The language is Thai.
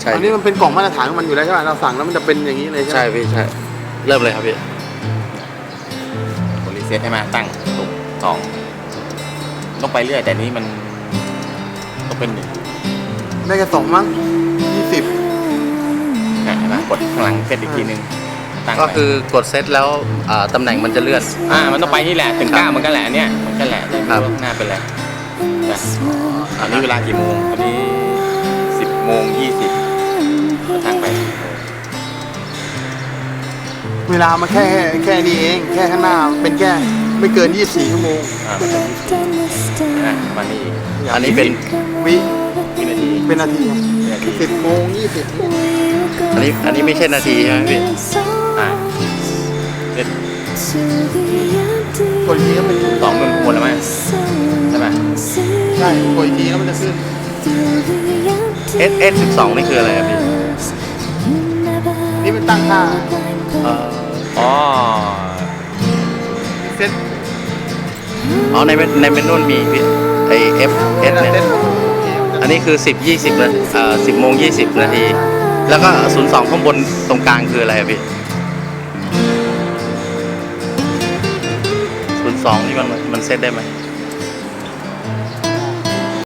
ใช่อันนี้มันเป็นกล่องมาตรฐานของมันอยู่แล้วใช่ไหมเราสั่งแล้วมันจะเป็นอย่างนี้เลยใช่ใช่ไหมพี่ใช่ เริ่มเลยครับพี่กดรีเซ็ตให้มาตั้งถูกสองต้องไปเรื่อยแต่นี้มันต้องเป็นหนึ่งได้แค่สองมั้งยี่สิบนะเห็นไหมกดข้างหลังเซตอีกทีนึงตั้งก็ไปคือกดเซตแล้วอ่าตำแหน่งมันจะเลื่อน อ่ามันต้องไปนี่แหละถึงครับเก้ามันก็แหละเนี่ยมันก็แหละเลยไม่ครับรู้ข้างหน้าเป็นไรนะอันนี้เวลากี่โมงอันนี้สิบโมงยี่สิบ เวลามาแค่แค่นี้เองแค่ข้างหน้าเป็นแค่ไม่เกินยี่สิบสี่ชั่วโมงอ่ามันจะนะวันนี้อีกอันนี้เป็นวิกี่นาทีเป็นนาทีกี่นาทีสิบโมงยี่สิบอันนี้อันนี้ไม่ใช่นาทีใช่ไหมพี่อ่าเซ็ตกดอีกทีก็เป็นสองหมื่นคนแล้วมั้ยใช่ไหมใช่กดอีกทีแล้วมันจะขึ้น S S 1 2นี่คืออะไรครับพี่นี่เป็นตั้งค่าเอ่ออ๋อเซ็ตอ๋อในเมในเมนูมีพี่ไอ F S เอสเนี่ยอันนี้คือ 10 20นาทีอ่อ10โมง20 นาที แล้วก็ 02 ข้างบนตรงกลางคืออะไรอะพี่02 นี่มันมันเซตได้ไหม